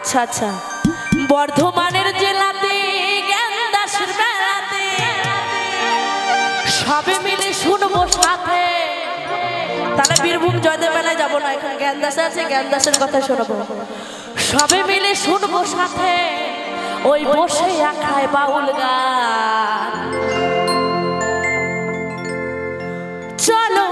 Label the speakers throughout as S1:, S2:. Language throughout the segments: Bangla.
S1: আচ্ছা আচ্ছা। বর্ধমানের জেলাতে জ্ঞানদাসের মেলাতে, সবে মিলে শুনব সাথে। তাহলে বীরভূম জয়দেব মেলায় যাব না, এখানে জ্ঞানদাস আছে, জ্ঞানদাসের কথা শোনাবো। সবে মিলে শুনব সাথে, ওই বসে একায় বাউল গান। চলো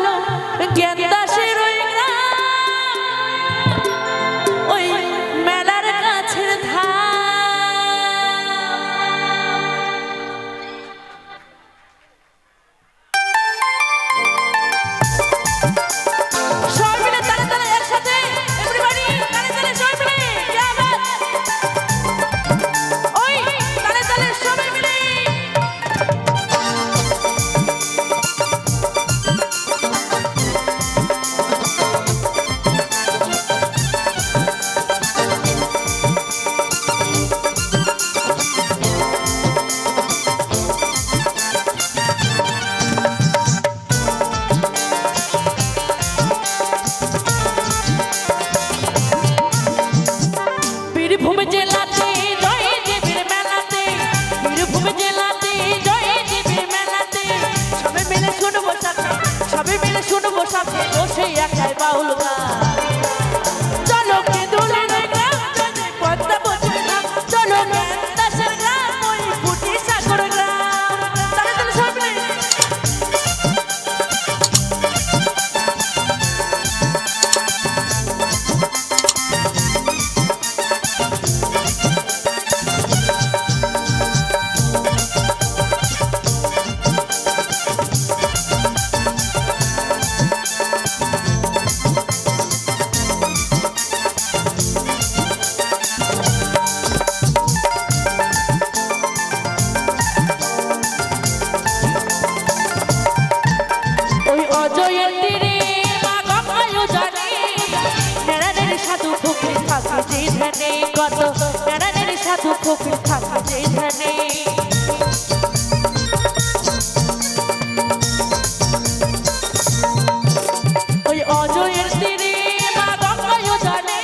S1: সাধু ফকির থাকে যে ধ্যানে কত নেড়ানের সাধু ফকির থাকে যে ধ্যানে। ওই অজয়ের তীরে মা গঙ্গায়ও জানে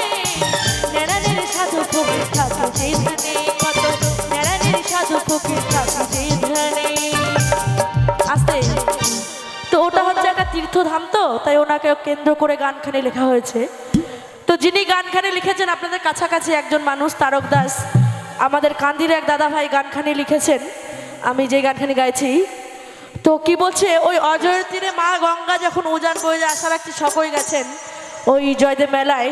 S1: নেড়ানের সাধু ফকির থাকে যে ধ্যানে কত নেড়ানের সাধু ফকির থাকে যে ধ্যানে। আস্তে। তো ওটা হচ্ছে একটা তীর্থধাম তো, তাই ওনাকে কেন্দ্র করে গানখানি লেখা হয়েছে। তো যিনি গানখানি লিখেছেন, আপনাদের কাছাকাছি একজন মানুষ, তারক দাস। আমাদের কান্দির এক দাদা ভাই গানখানি লিখেছেন, আমি যে গানখানি গাইছি। তো কি বলছে, ওই অজয়ের তীরে মা গঙ্গা যখন উজান বয়ে আশা রাখছি সকই গেছেন, ওই জয়দেব মেলায়।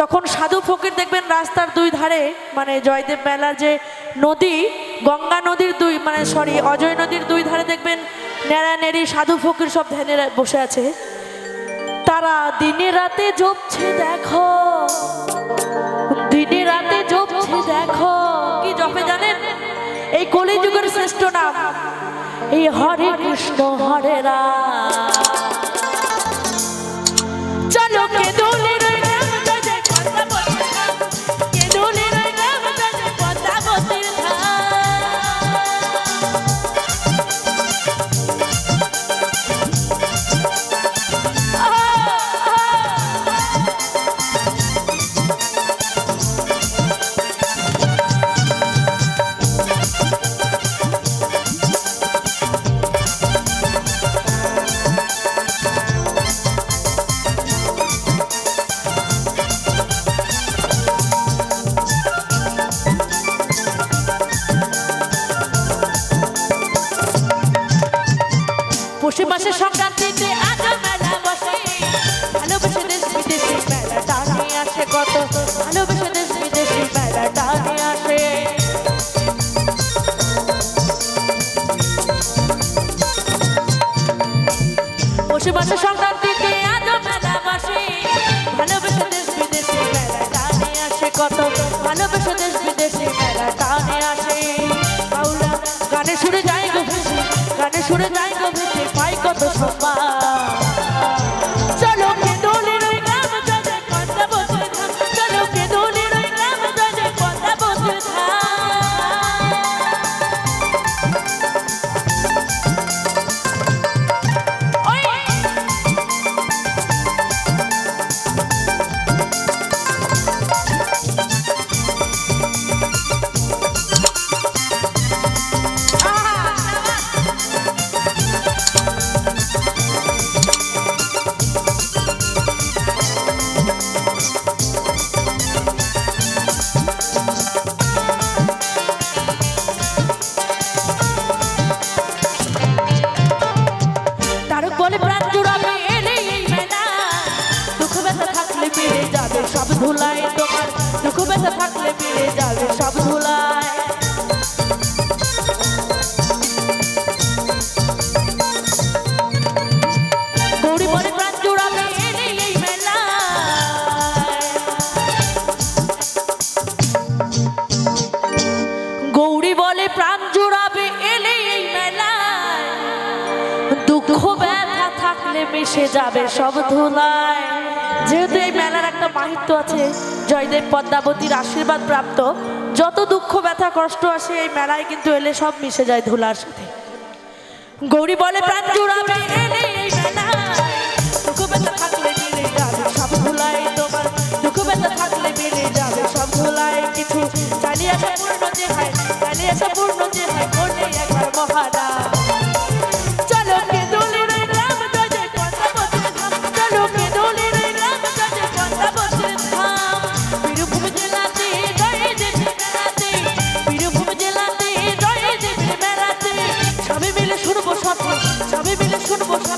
S1: তখন সাধু ফকির দেখবেন রাস্তার দুই ধারে মানে জয়দেব মেলার যে নদী, গঙ্গা নদীর দুই মানে সরি, অজয় নদীর দুই ধারে দেখবেন নেড়া নেড়ি সাধু ফকির সব ধ্যানে বসে আছে। তারা দিনে রাতে জপছে দেখো। দিনে রাতে জপছে দেখো। কি জপে জানেন? এই কলিযুগের শ্রেষ্ঠ নাম, এই হরে কৃষ্ণ হরে রাম। পৌষে মাসে থাকলে মিলে যাবে সব ধুলায় গৌরী বলে, প্রাণ জোড়াবে এলে এই দুঃখ ব্যথা থাকলে মিশে যাবে সব ধুলায়। যেহেতু এই মেলার একটা মাহিত্য আছে, জয়দেব পদ্মাবতীর আশীর্বাদ প্রাপ্ত, যত দুঃখ, ব্যথা, কষ্ট আসে এই মেলায় কিন্তু এলে সব মিশে যায় ধুলার সাথে। গৌরী বলে, প্রাণ জুড়াবে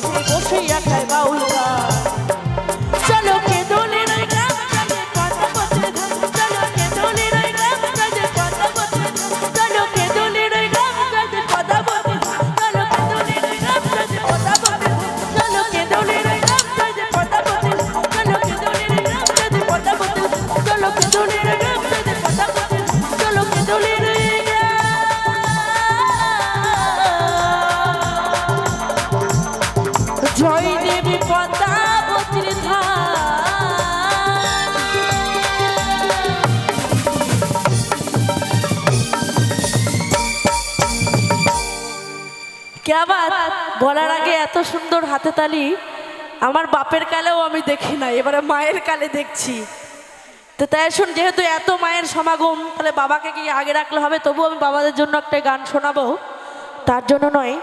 S1: বসে একাই বলার আগে এত সুন্দর হাতে তালি, আমার বাপের কালেও আমি দেখি না এবারে মায়ের কালে দেখছি। তো তাই শুন যেহেতু এত মায়ের সমাগম, তাহলে বাবাকে কি আগে রাখলে হবে তবু আমি বাবাদের জন্য একটা গান শোনাবো। তার জন্য নয়